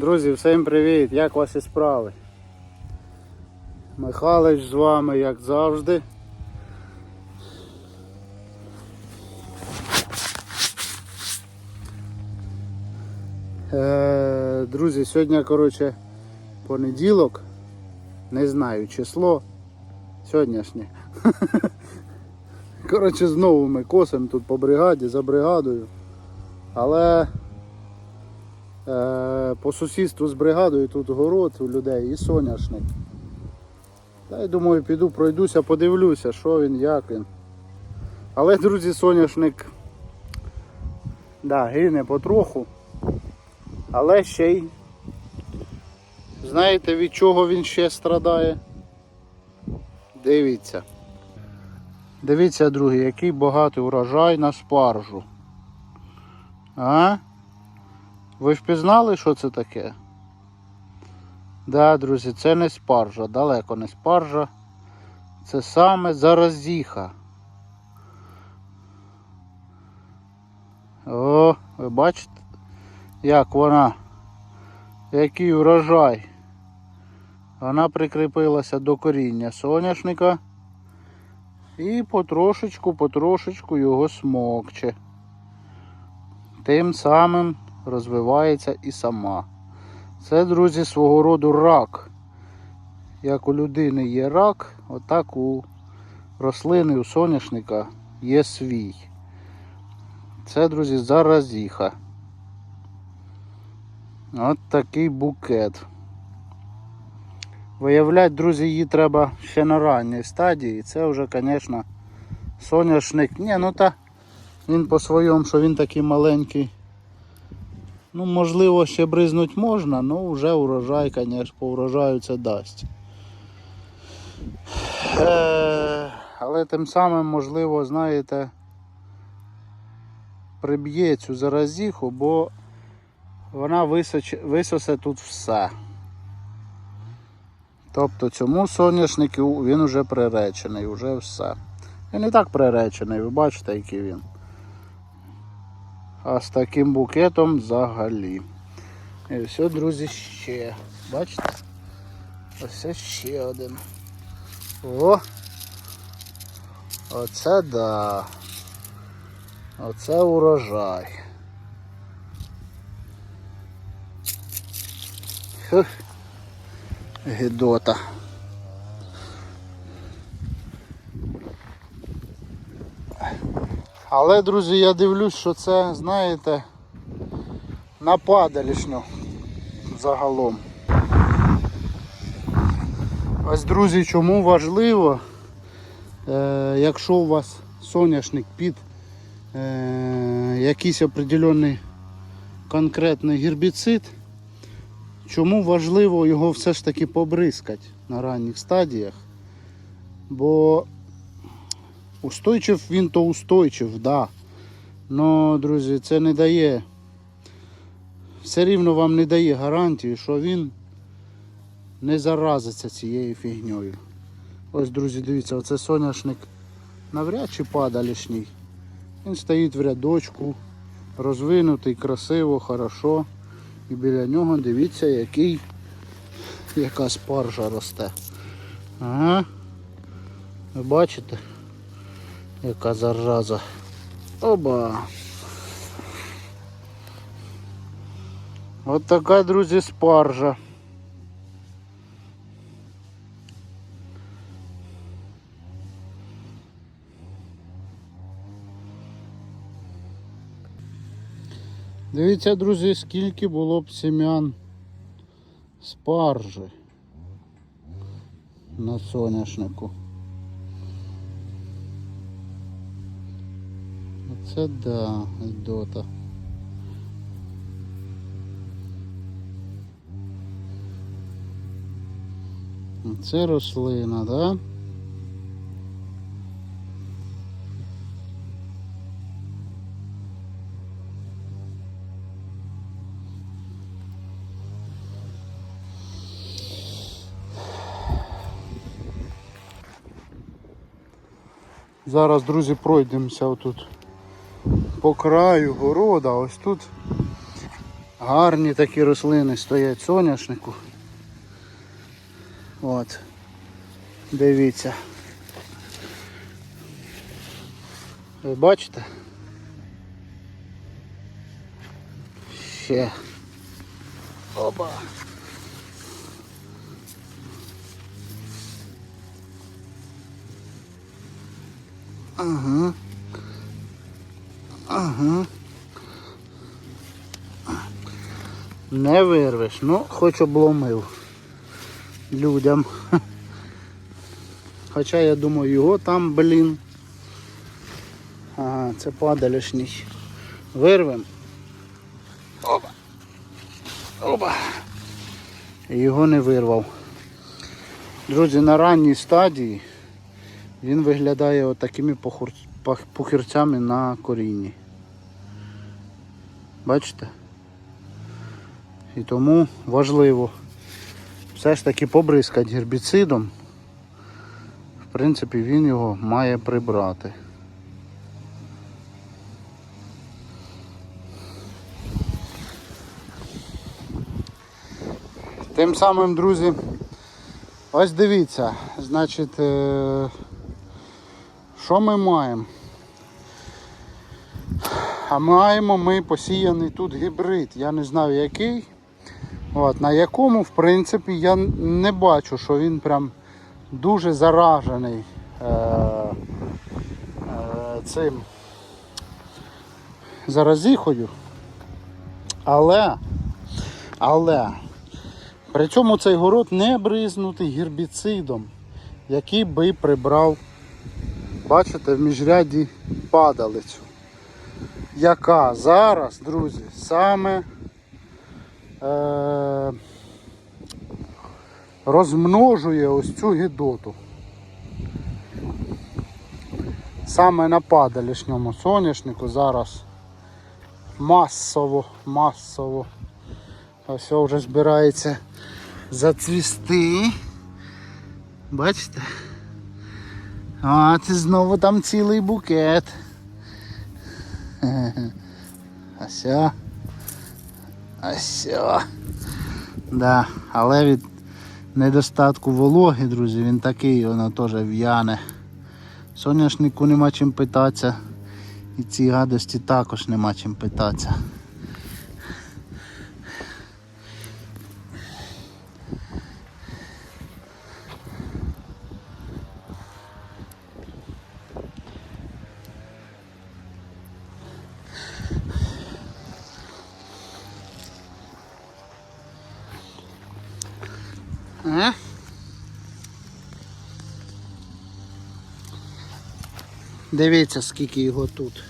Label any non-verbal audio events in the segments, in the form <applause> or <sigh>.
Друзі, всім привіт! Як ваші справи? Михайлович з вами, як завжди. Е, друзі, сьогодні, коротше, понеділок. Не знаю число. Сьогоднішнє. <laughs> Коротше, знову ми косимо тут по бригаді, за бригадою. Але по сусідству з бригадою тут город у людей і соняшник. Та я думаю, піду пройдуся, подивлюся, що він, як він. Але, друзі, соняшник да, гине потроху. Але ще й знаєте від чого він ще страдає? Дивіться. Дивіться, друзі, який багатий урожай на спаржу. А? Ви впізнали, що це таке? Да, друзі, це не спаржа, далеко не спаржа. Це саме заразіха. О, ви бачите, як вона, який урожай. Вона прикріпилася до коріння соняшника і потрошечку, потрошечку його смокче. Тим самим розвивається і сама. Це, друзі, свого роду рак. Як у людини є рак, отак у рослини, у соняшника є свій. Це, друзі, заразіха. От такий букет. Виявляти, друзі, її треба ще на ранній стадії. Це вже, звісно, соняшник. Ні, ну та він по своєму, що він такий маленький. Ну, можливо, ще бризнуть можна, але вже урожай, звісно, по урожаю це дасть. Е, але тим самим, можливо, знаєте, приб'є цю заразіху, бо вона височ... висосе тут все. Тобто цьому соняшнику він вже приречений, вже все. Він і так приречений, ви бачите, який він. А з таким букетом взагалі. І все, друзі, ще. Бачите? Ось ще один. О! Оце да. Оце урожай. Гедота. Але, друзі, я дивлюсь, що це, знаєте, на падалішню загалом. Ось, друзі, чому важливо, е, якщо у вас соняшник під е, якийсь определений конкретний гербіцид, чому важливо його все ж таки побризкати на ранніх стадіях? Бо Устойчив він то устойчив, да. Но, друзі, це не дає. Все рівно вам не дає гарантії, що він не заразиться цією фігньою. Ось, друзі, дивіться, оце соняшник навряд чи падалішній. Він стоїть в рядочку, розвинутий, красиво, хорошо. І біля нього дивіться, який, яка спаржа росте. Ага. Ви бачите? Яка зараза. Оба. От така, друзі, спаржа. Дивіться, друзі, скільки було б сім'ян спаржі на соняшнику. Це да, дота. Це рослина, да? Зараз, друзі, пройдемося отут по краю города. Ось тут Гарні такі рослини стоять соняшнику. От. Дивіться. Ви бачите? Ще. Опа. Ага. Ага. Не вирвеш, ну хоч обломив людям. <laughs> Хоча я думаю, його там, блін. Ага, це падалішній. Вирвем. Опа. Опа. Його не вирвав. Друзі, на ранній стадії він виглядає отакими похур... пах- на корінні. Бачите? І тому важливо все ж таки побризкати гербіцидом. В принципі, він його має прибрати. Тим самим, друзі, ось дивіться, значить, е, що ми маємо? А маємо ми посіяний тут гібрид. Я не знаю який. От, на якому, в принципі, я не бачу, що він прям дуже заражений е, е, цим заразіхою. Але, але при цьому цей город не бризнутий гербіцидом, який би прибрав, бачите, в міжряді падалицю. Яка зараз, друзі, саме е, розмножує ось цю гідоту. Саме на падалішньому соняшнику зараз масово, масово. Ось вже збирається зацвісти. Бачите? А, це знову там цілий букет. Ася. Ася. Да, але від недостатку вологи, друзі, він такий, воно теж в'яне. Соняшнику нема чим питатися. І ці гадості також нема чим питатися. Дивіться, скільки його тут.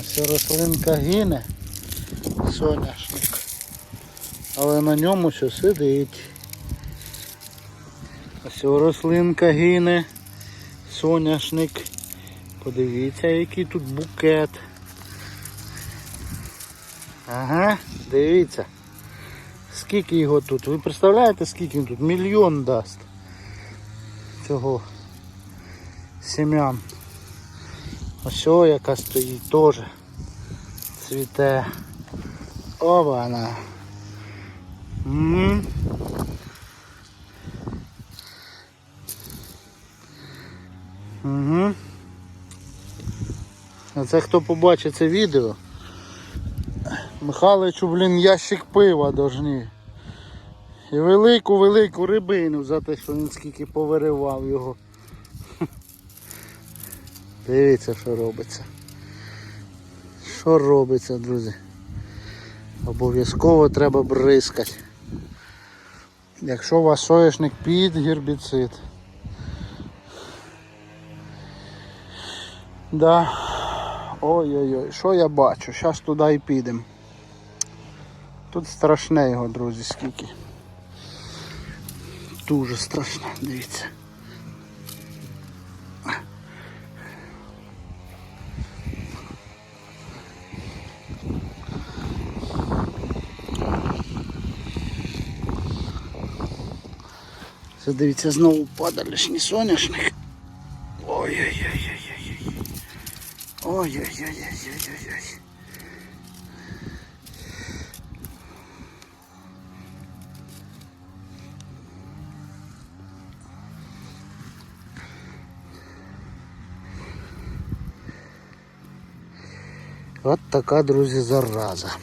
Ось рослинка гине, соняшник. Але на ньому ще сидить. Ось рослинка гине, соняшник. Подивіться, який тут букет. Ага, дивіться. Скільки його тут? Ви представляєте, скільки він тут? Мільйон дасть цього сім'ян. Ось о, яка стоїть теж. Цвіте. Оба вона. Угу. А це хто побачить це відео? Михайловичу, блін, ящик пива должні. І велику-велику рибину за те, що він скільки повиривав його. Дивіться, що робиться. Що робиться, друзі? Обов'язково треба бризкати. Якщо у вас соняшник під гербіцид. Да. Ой-ой-ой, що я бачу? Зараз туди і підемо. Тут страшне його, друзі, скільки. Дуже страшно, дивіться. Це дивіться, знову падалішні соняшник. Ой-ой-ой-ой-ой. Ой-ой-ой-ой-ой-ой. От така, друзі, зараза.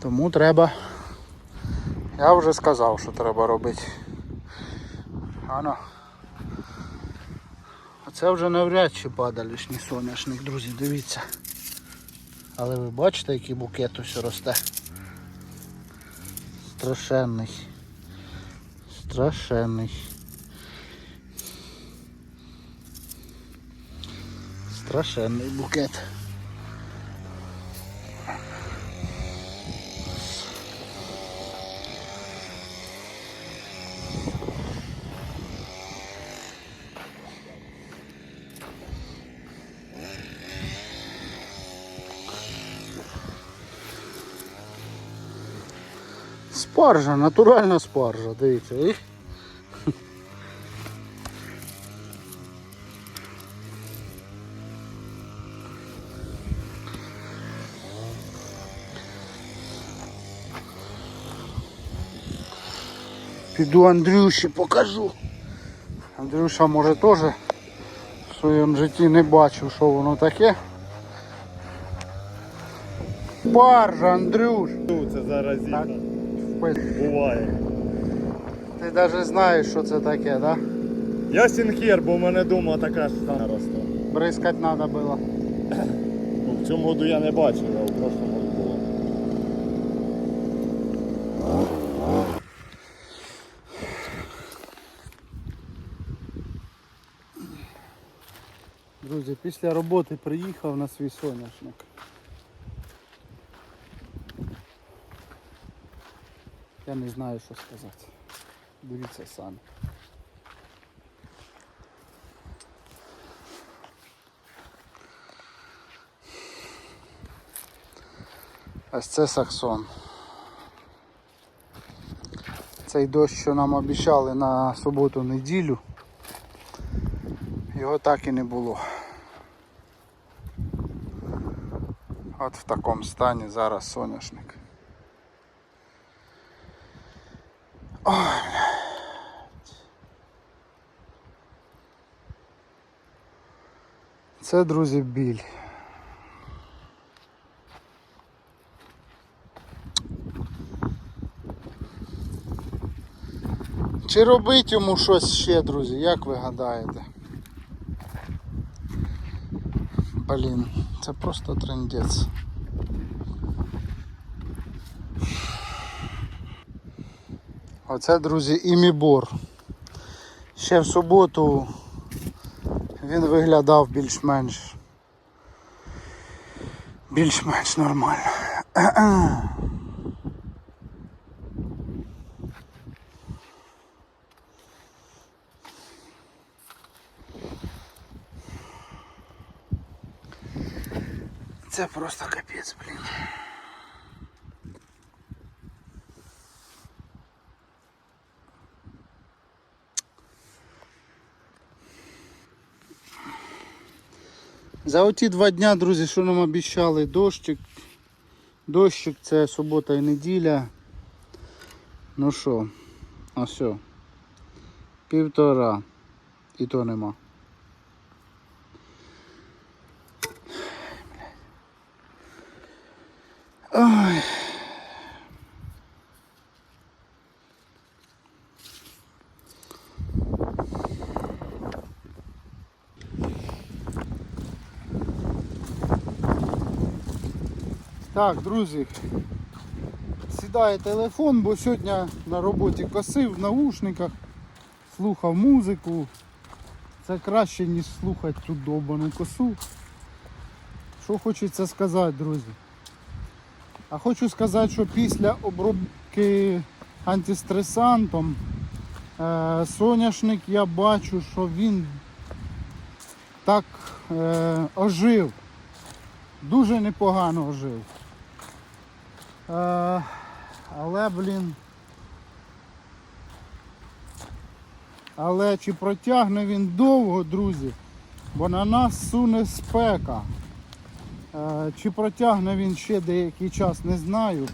Тому треба я вже сказав, що треба робити. Ано. А це вже навряд чи падалішній соняшник, друзі, дивіться. Але ви бачите, який букет ось росте. Страшенний. Страшенний. Страшенний букет. Спаржа, натуральна спаржа, дивіться. Піду Андрюші покажу. Андрюша може теж в своєму житті не бачив, що воно таке. Спаржа, Андрюш. Це заразительно. Пи- Буває. Ти навіть знаєш, що це таке, так? Да? Я сінхер, бо в мене вдома така ж сама росте. Бризкати треба було. Ну, в цьому году я не бачив, а в прошлому году було. Друзі, після роботи приїхав на свій соняшник. Я не знаю, що сказати. Дивіться самі. Ось це саксон. Цей дощ, що нам обіцяли на суботу-неділю, його так і не було. От в такому стані зараз соняшник. Це, друзі, біль. Чи робить йому щось ще, друзі, як ви гадаєте? Блін, це просто трендець. Оце, друзі, імібор. Ще в суботу він виглядав більш-менш більш-менш нормально. Це просто капець, блін. За оті два дня, друзі, що нам обіцяли, дощик. Дощик це субота і неділя. Ну що, все. Півтора. І то нема. Так, друзі, сідає телефон, бо сьогодні на роботі косив в наушниках, слухав музику. Це краще, ніж слухати цю довбану косу. Що хочеться сказати, друзі? А хочу сказати, що після обробки антистресантом е, соняшник я бачу, що він так е, ожив. Дуже непогано ожив. Е, але, блін. Але чи протягне він довго, друзі? Бо на нас суне спека. Е, Чи протягне він ще деякий час, не знаю.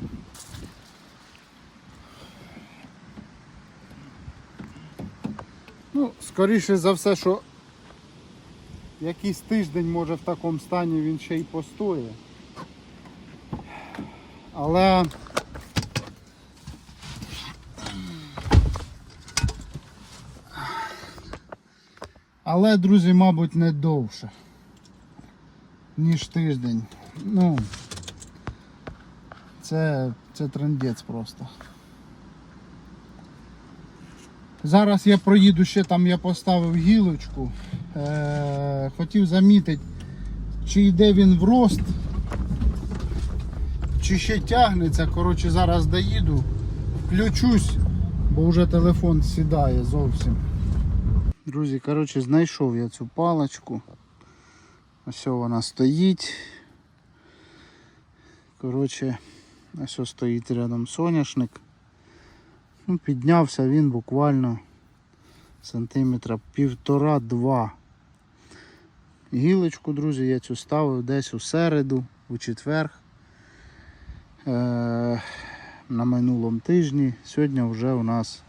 Ну, скоріше за все, що якийсь тиждень, може в такому стані він ще й постоє. Але Але, друзі, мабуть, не довше, ніж тиждень. Ну, це, це трендець просто. Зараз я проїду ще там, я поставив гілочку. Е, хотів замітити, чи йде він в рост, чи ще тягнеться. Коротше, зараз доїду, включусь, бо вже телефон сідає зовсім. Друзі, коротше, знайшов я цю паличку. Ось вона стоїть. Коротше, ось стоїть рядом соняшник. Ну, піднявся він буквально сантиметра півтора-два. Гілочку, друзі, я цю ставив десь у середу, у четвер. Е- на минулому тижні. Сьогодні вже у нас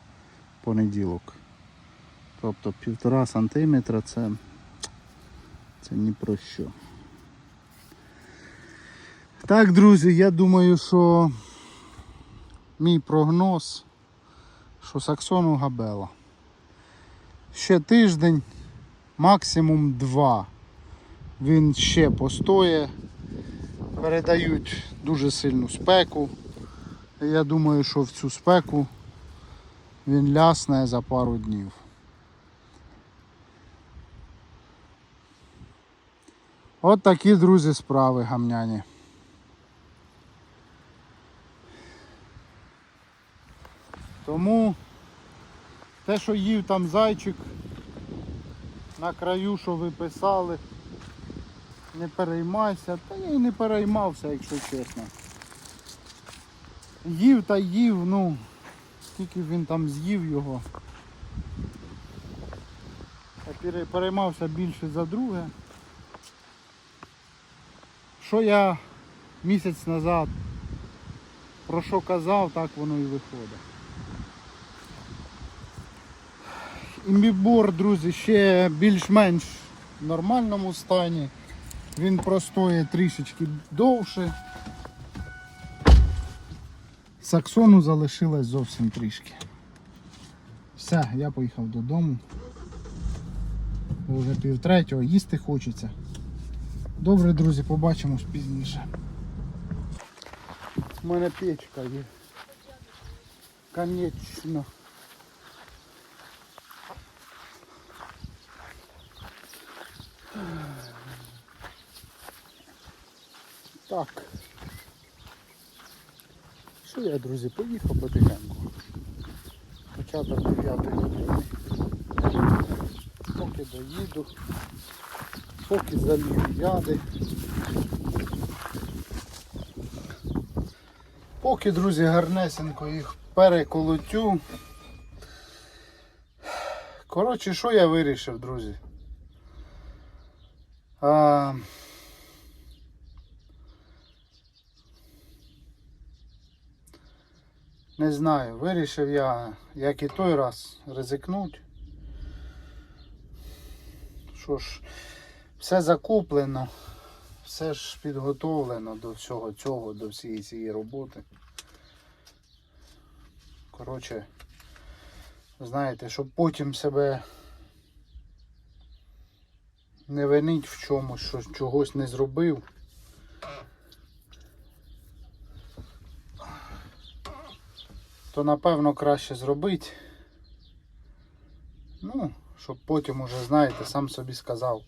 понеділок. Тобто півтора сантиметра це, це ні про що. Так, друзі, я думаю, що мій прогноз, що Саксону Габела. Ще тиждень, максимум два. Він ще постоє. Передають дуже сильну спеку. Я думаю, що в цю спеку він лясне за пару днів. От такі, друзі, справи гамняні. Тому те, що їв там зайчик на краю, що ви писали, не переймайся, та я й не переймався, якщо чесно. Їв та їв, ну, скільки він там з'їв його. Я переймався більше за друге. Що я місяць назад про що казав, так воно і виходить. Імбібор, друзі, ще більш-менш в нормальному стані. Він простоє трішечки довше. Саксону залишилось зовсім трішки. Все, я поїхав додому. Вже пів третього, їсти хочеться. Добре, друзі, побачимось пізніше. У мене печка є. Конечно. Так. Що я, друзі, поїхав потихеньку. Початок 9 години. Поки доїду, поки залію яди. Поки, друзі, гарнесенько їх переколотю. Коротше, що я вирішив, друзі? А... Не знаю, вирішив я, як і той раз, ризикнуть. Що ж, все закуплено, все ж підготовлено до всього цього, до всієї цієї роботи. Коротше, знаєте, щоб потім себе не винить в чомусь, що чогось не зробив. То напевно краще зробити. Ну, щоб потім уже, знаєте, сам собі сказав,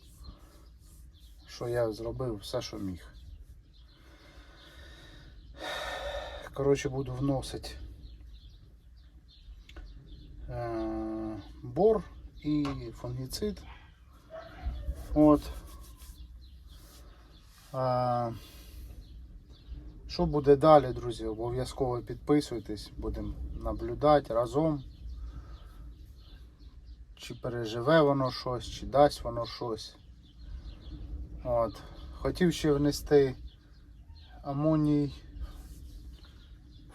що я зробив все, що міг. Коротше, буду вносити е, бор і фунгіцид. От. Що буде далі, друзі? Обов'язково підписуйтесь, будемо наблюдати разом. Чи переживе воно щось, чи дасть воно щось. От. Хотів ще внести амоній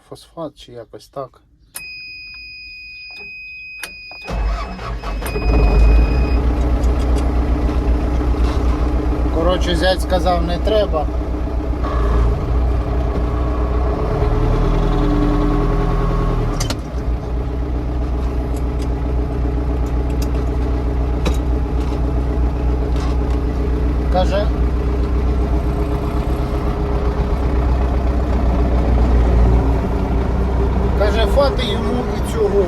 фосфат чи якось так. Коротше, зять сказав, не треба. Каже. Каже, фати йому і цього.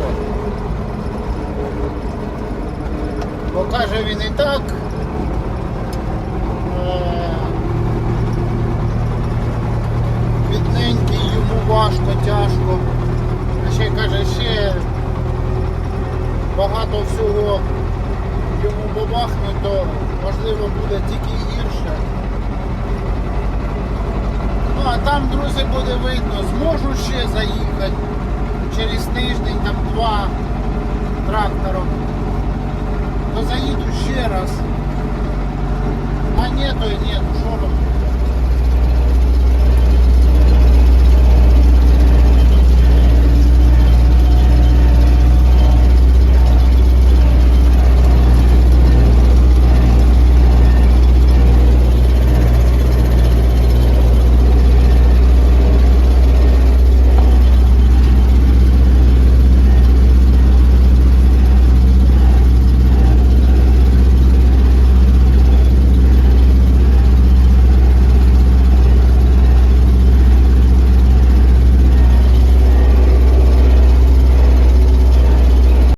Бо каже він і так. е, Бідненький, йому важко, тяжко. А ще каже, ще багато всього йому бабахнуть, то можливо буде тільки гірше. Ну а там, друзі, буде видно, зможу ще заїхати через тиждень, там два трактором. То заїду ще раз. Монетою ну що.